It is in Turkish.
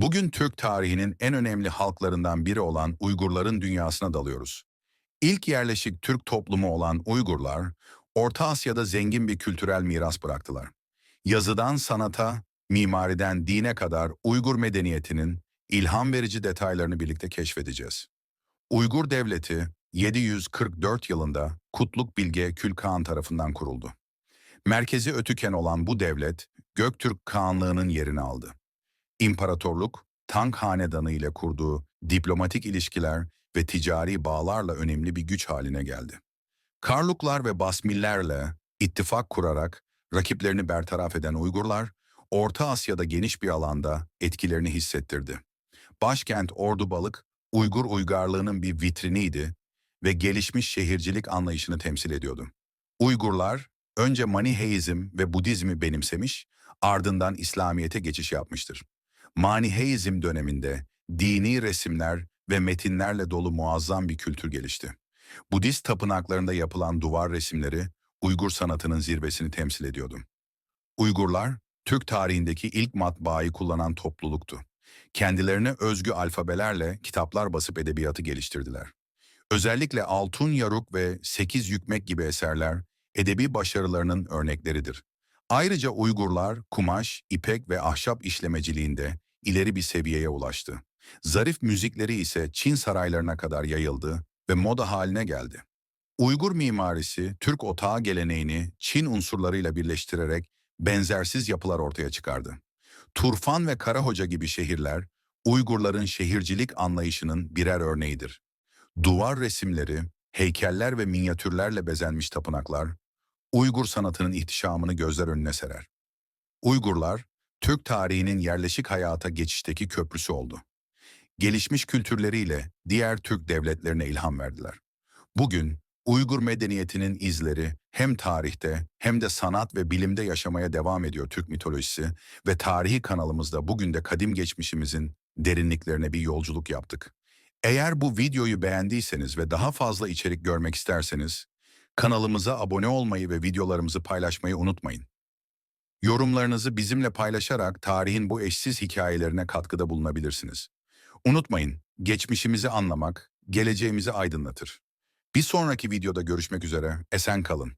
Bugün Türk tarihinin en önemli halklarından biri olan Uygurların dünyasına dalıyoruz. İlk yerleşik Türk toplumu olan Uygurlar, Orta Asya'da zengin bir kültürel miras bıraktılar. Yazıdan sanata, mimariden dine kadar Uygur medeniyetinin ilham verici detaylarını birlikte keşfedeceğiz. Uygur Devleti 744 yılında Kutluk Bilge Külkağan tarafından kuruldu. Merkezi Ötüken olan bu devlet Göktürk Kağanlığı'nın yerini aldı. İmparatorluk, Tang Hanedanı ile kurduğu diplomatik ilişkiler ve ticari bağlarla önemli bir güç haline geldi. Karluklar ve Basmillerle ittifak kurarak rakiplerini bertaraf eden Uygurlar, Orta Asya'da geniş bir alanda etkilerini hissettirdi. Başkent Ordubalık, Uygur uygarlığının bir vitriniydi ve gelişmiş şehircilik anlayışını temsil ediyordu. Uygurlar önce Maniheizm ve Budizmi benimsemiş, ardından İslamiyet'e geçiş yapmıştır. Maniheizm döneminde dini resimler ve metinlerle dolu muazzam bir kültür gelişti. Budist tapınaklarında yapılan duvar resimleri Uygur sanatının zirvesini temsil ediyordu. Uygurlar, Türk tarihindeki ilk matbaayı kullanan topluluktu. Kendilerine özgü alfabelerle kitaplar basıp edebiyatı geliştirdiler. Özellikle Altun Yaruk ve Sekiz Yükmek gibi eserler edebi başarılarının örnekleridir. Ayrıca Uygurlar kumaş, ipek ve ahşap işlemeciliğinde ileri bir seviyeye ulaştı. Zarif müzikleri ise Çin saraylarına kadar yayıldı ve moda haline geldi. Uygur mimarisi, Türk otağı geleneğini Çin unsurlarıyla birleştirerek benzersiz yapılar ortaya çıkardı. Turfan ve Karahoca gibi şehirler, Uygurların şehircilik anlayışının birer örneğidir. Duvar resimleri, heykeller ve minyatürlerle bezenmiş tapınaklar, Uygur sanatının ihtişamını gözler önüne serer. Uygurlar, Türk tarihinin yerleşik hayata geçişteki köprüsü oldu. Gelişmiş kültürleriyle diğer Türk devletlerine ilham verdiler. Bugün Uygur medeniyetinin izleri hem tarihte hem de sanat ve bilimde yaşamaya devam ediyor Türk mitolojisi ve tarihi kanalımızda bugün de kadim geçmişimizin derinliklerine bir yolculuk yaptık. Eğer bu videoyu beğendiyseniz ve daha fazla içerik görmek isterseniz kanalımıza abone olmayı ve videolarımızı paylaşmayı unutmayın. Yorumlarınızı bizimle paylaşarak tarihin bu eşsiz hikayelerine katkıda bulunabilirsiniz. Unutmayın, geçmişimizi anlamak, geleceğimizi aydınlatır. Bir sonraki videoda görüşmek üzere, esen kalın.